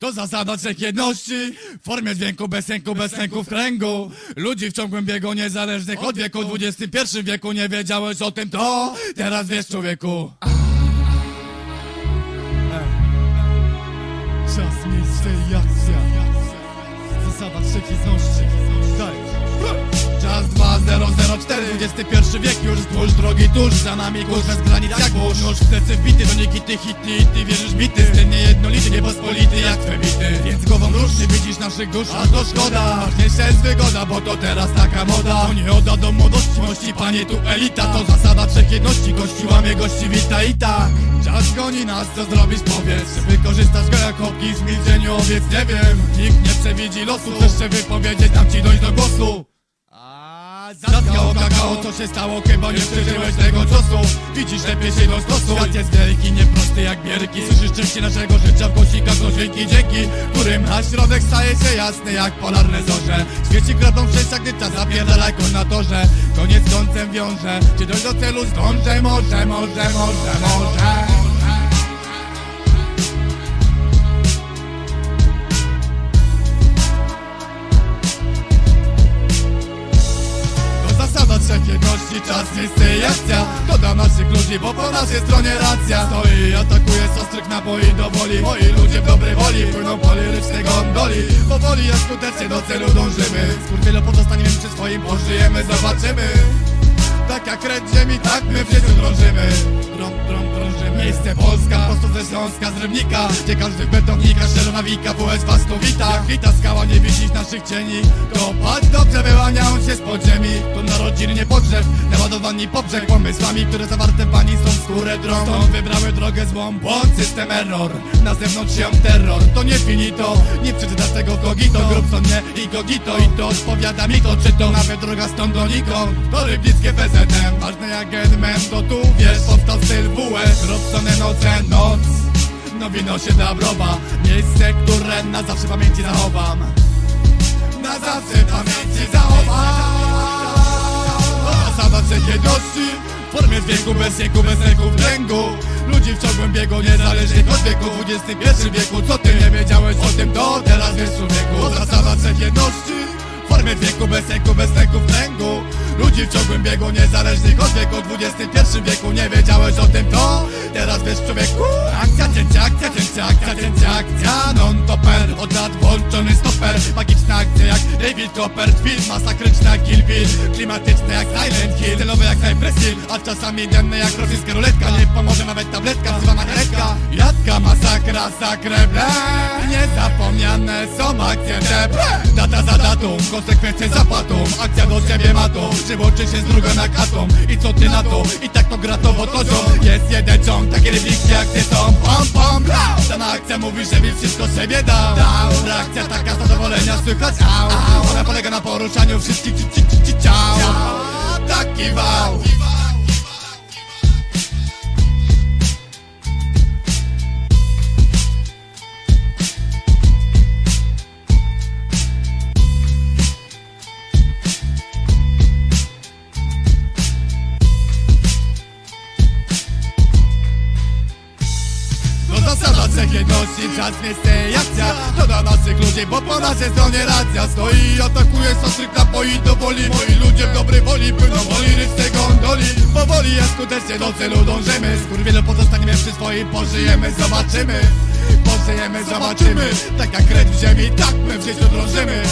To zasada trzech jedności W formie dźwięku, bez jęku, bez lęku w kręgu. Ludzi w ciągłym biegu niezależnych od wieku W XXI wieku nie wiedziałeś o tym to Teraz wiesz człowieku. Czas, miejsce i akcja Zasada trzech jedności Czas 2004, XXI wiek już Spójrz drogi tuż, za nami kurs bez granic Nóż w plecy wbity, to nie kity, hity ty wierzysz bity. Ten niejednolity, niepospolity jak twe bity Więc głową nie widzisz naszych dusz, a to szkoda. Ważniejsza jest wygoda, bo to teraz taka moda. To nie oda do młodości, mości panie tu elita. To zasada trzech jedności, gości łamie, gości wita i tak. Czas goni nas, co zrobisz powiedz. Czy wykorzystasz go jak chłopki w milczeniu owiec, nie wiem. Nikt nie przewidzi losu, chcesz się wypowiedzieć, dam ci dojść do głosu Kakao, co się stało, chyba nie przeżyłeś tego czasu Widzisz, lepiej się dostosuj Świat jest wielki, nieprosty jak bierki. Słyszysz części naszego życia w kosikach to dźwięki dzięki Którym na środek staje się jasny jak polarne zorze. Świeci kratą szczęścia, gdy czas zapierdala na torze. Koniec końcem wiąże Czy dojść do celu zdążę? Może, może, może, może To dla naszych ludzi, bo po naszej stronie racja. Stoi i atakuje z ostrych naboi do woli. Moi ludzie w dobrej woli płyną po lirycznej gondoli. Powoli, jak skutecznie do celu dążymy. Skurwielo pozostaniemy przy swoim, pożyjemy, zobaczymy. Tak jak red ziemi, tak my w życiu drążymy. Drą, drą, drążymy Śląska, z Rybnika Gdzie każdy betownika, szczelona wika, WS was wita skała, nie widzisz naszych cieni To patrz dobrze, wyłaniają się spod ziemi Tu narodziny nie podrzew, naładowani po brzeg. Pomysłami, które zawarte pani są skórę drą. Stąd wybrały drogę złą, błąd, system error. Na zewnątrz się terror, to nie finito Nie przeczytasz tego kogito, Grubson nie i kogito I to odpowiada mi to, czy to nawet droga stąd donikąd To rybnickie PZM, ważne jak Edmem To tu wiesz, powstał styl WS Robsone noce, noc No wino się da browa. Miejsce, które na zawsze pamięci zachowam. Na zawsze pamięci zachowam. Zasada trzech jedności W formie dźwięku, bez jęku, bez lęku w kręgu. Ludzi w ciągłym biegu, niezależnych od wieku. W XXI wieku, co ty nie wiedziałeś o tym To teraz wiesz człowieku. Zasada trzech jedności W formie dźwięku, bez jęku, bez lęku w kręgu. Ludzi w ciągłym biegu, niezależnych od wieku. W XXI wieku nie wiedziałeś o tym To teraz wiesz człowieku. Akcja, akcja, Non-topper, od lat włączony stoper. Magiczna akcja jak David Copperfield Masakryczna jak Kill Bill. Klimatyczne jak Silent Hill. Celowe jak Cypress Hill. A czasami denne jak rosyjska ruletka. Nie pomoże nawet tabletka, wzywa marchetka Jadka, masakra, sakreble Niezapomniane są akcje te ble. Data za datą, konsekwencje za patą. Akcja do siebie matą Przyłączy się z drugą na katą I co ty na to? I tak to gratowo toczą. Jest jeden ciąg, takie rybniki jak ty są. Pom, pom, sobie dał Dał. Reakcja taka zadowolenia słychać au, au. Ona polega na poruszaniu wszystkich ci, ci, ci, ci, ciał jedności, czas, miejsce i akcja To dla naszych ludzi, bo po naszej stronie racja Stoi. I atakuje ostrych napoi do woli. Moi ludzie w dobrej woli płyną woli rycznej gondoli. Powoli, jak skutecznie do celu dążymy. Skurwielu pozostaniemy przy swoim, pożyjemy, zobaczymy. Pożyjemy, zobaczymy. Tak jak red w ziemi, tak my w życiu drążymy.